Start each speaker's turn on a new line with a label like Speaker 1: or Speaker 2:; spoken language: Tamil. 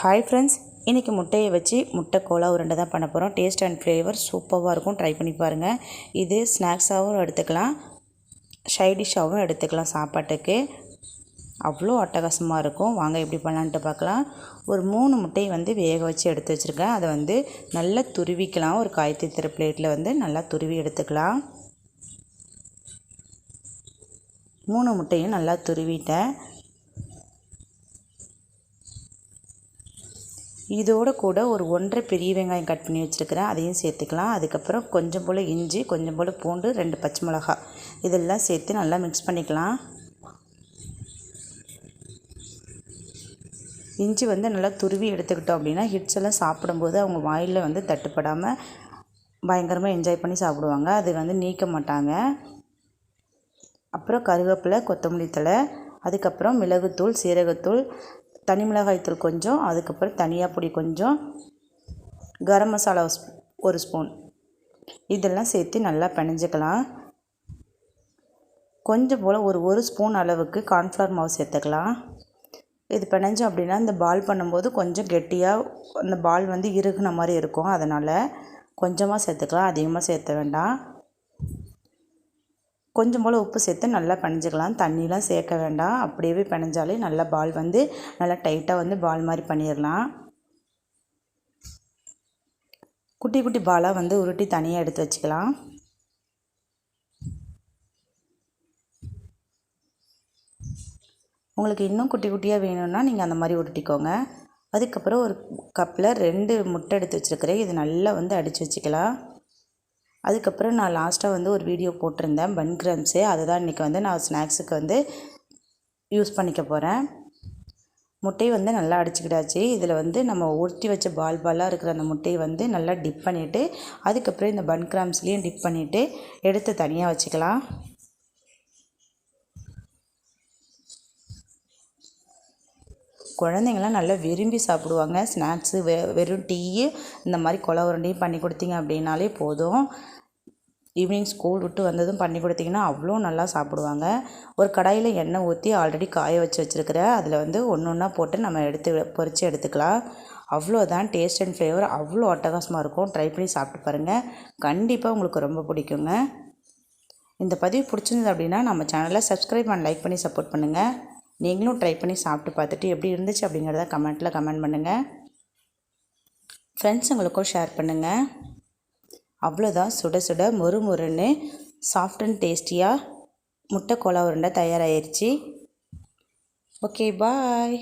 Speaker 1: ஹாய் ஃப்ரெண்ட்ஸ் இன்றைக்கி முட்டையை வச்சு முட்டை கோலா உருண்டை தான் பண்ண போகிறோம் டேஸ்ட் அண்ட் ஃப்ளேவர் சூப்பராக இருக்கும். ட்ரை பண்ணி பாருங்கள் இது ஸ்நாக்ஸாகவும் எடுத்துக்கலாம். ஷைடிஷாகவும் எடுத்துக்கலாம் சாப்பாட்டுக்கு. அவ்வளோ அட்டகாசமாக இருக்கும். வாங்க எப்படி பண்ணலான்ட்டு பார்க்கலாம். ஒரு மூணு முட்டையை வந்து வேக வச்சு எடுத்து வச்சுருக்கேன். அதை வந்து நல்லா துருவிக்கலாம். ஒரு காய் தீத்துற பிளேட்டில் வந்து நல்லா துருவி எடுத்துக்கலாம். மூணு முட்டையும் நல்லா துருவிட்டேன். இதோடு கூட ஒரு ஒன்றரை பெரிய வெங்காயம் கட் பண்ணி வச்சுருக்கிறேன். அதையும் சேர்த்துக்கலாம். அதுக்கப்புறம் கொஞ்சம் போல் இஞ்சி கொஞ்சம் போல் பூண்டு ரெண்டு பச்சை மிளகா. இதெல்லாம் சேர்த்து நல்லா மிக்ஸ் பண்ணிக்கலாம். இஞ்சி வந்து நல்லா துருவி எடுத்துக்கிட்டோம் அப்படின்னா ஹிட்ஸ் எல்லாம் சாப்பிடும்போது அவங்க வாயில் வந்து தட்டுப்படாமல் பயங்கரமாக என்ஜாய் பண்ணி சாப்பிடுவாங்க. அது வந்து நீக்க மாட்டாங்க. அப்புறம் கருவேப்பிலை கொத்தமல்லி தழை அதுக்கப்புறம் மிளகுத்தூள் சீரகத்தூள் தனி மிளகாய்த்தூள் கொஞ்சம் அதுக்கப்புறம் தனியாக பொடி கொஞ்சம் கரம் மசாலா ஒரு ஸ்பூன். இதெல்லாம் சேர்த்து நல்லா பிணைஞ்சிக்கலாம். கொஞ்சம் போல் ஒரு ஒரு ஸ்பூன் அளவுக்கு கார்ன்ஃப்ளவர் மாவு சேர்த்துக்கலாம். இது பிணைஞ்சோம் அப்படின்னா இந்த பால் பண்ணும்போது கொஞ்சம் கெட்டியாக அந்த பால் வந்து இறுகுன மாதிரி இருக்கும். அதனால் கொஞ்சமாக சேர்த்துக்கலாம். அதிகமாக சேர்த்த வேண்டாம். கொஞ்சம் போல் உப்பு சேர்த்து நல்லா பிணைஞ்சிக்கலாம். தண்ணிலாம் சேர்க்க வேண்டாம். அப்படியே பிணைஞ்சாலே நல்லா பால் வந்து நல்லா டைட்டாக வந்து பால் மாதிரி பண்ணிடலாம். குட்டி குட்டி பாலாக வந்து உருட்டி தனியாக எடுத்து வச்சுக்கலாம். உங்களுக்கு இன்னும் குட்டி குட்டியாக வேணும்னா நீங்கள் அந்த மாதிரி உருட்டிக்கோங்க. அதுக்கப்புறம் ஒரு கப்பில் ரெண்டு முட்டை எடுத்து வச்சுருக்கிறேன். இது நல்லா வந்து அடித்து வச்சுக்கலாம். அதுக்கப்புறம் நான் லாஸ்ட்டாக வந்து ஒரு வீடியோ போட்டிருந்தேன் பன் கிரம்ஸு அதை தான் இன்றைக்கி வந்து நான் ஸ்நாக்ஸுக்கு வந்து யூஸ் பண்ணிக்க போகிறேன் முட்டையை வந்து நல்லா அடிச்சுக்கிட்டாச்சு. இதில் வந்து நம்ம உருட்டி வச்ச பால் பாலாக இருக்கிற அந்த முட்டையை வந்து நல்லா டிப் பண்ணிவிட்டு அதுக்கப்புறம் இந்த பன் கிராம்ஸ்லேயும் டிப் பண்ணிவிட்டு எடுத்து தனியாக வச்சுக்கலாம். குழந்தைங்களாம் நல்லா விரும்பி சாப்பிடுவாங்க. ஸ்நாக்ஸு வெ வெறும் டீயு இந்த மாதிரி கொலை உருண்டையும் பண்ணி கொடுத்தீங்க அப்படின்னாலே போதும். ஈவினிங் ஸ்கூல் விட்டு வந்ததும் பண்ணி கொடுத்தீங்கன்னா அவ்வளோ நல்லா சாப்பிடுவாங்க. ஒரு கடாயில் எண்ணெய் ஊற்றி ஆல்ரெடி காய வச்சு வச்சுருக்கிற அதில் வந்து ஒன்று ஒன்றா போட்டு நம்ம எடுத்து பொறிச்சு எடுத்துக்கலாம். அவ்வளோதான் டேஸ்ட் அண்ட் ஃப்ளேவர் அவ்வளோ அட்டகாசமாக இருக்கும். ட்ரை பண்ணி சாப்பிட்டு பாருங்கள் கண்டிப்பாக உங்களுக்கு ரொம்ப பிடிக்குங்க. இந்த பதிவு பிடிச்சிருந்தது அப்படின்னா நம்ம சேனலை சப்ஸ்கிரைப் அண்ட் லைக் பண்ணி சப்போர்ட் பண்ணுங்கள் நீங்களும் ட்ரை பண்ணி சாப்பிட்டு பார்த்துட்டு எப்படி இருந்துச்சு அப்படிங்கிறத கமெண்ட்டில் கமெண்ட் பண்ணுங்கள் ஃப்ரெண்ட்ஸுங்களுக்கும் ஷேர் பண்ணுங்கள் அவ்வளோதான் சுட சுட மொறு மொறுன்னு சாஃப்ட் அண்ட் டேஸ்டியாக முட்டை கோலா உருண்டை தயாராகிருச்சு ஓகே பாய்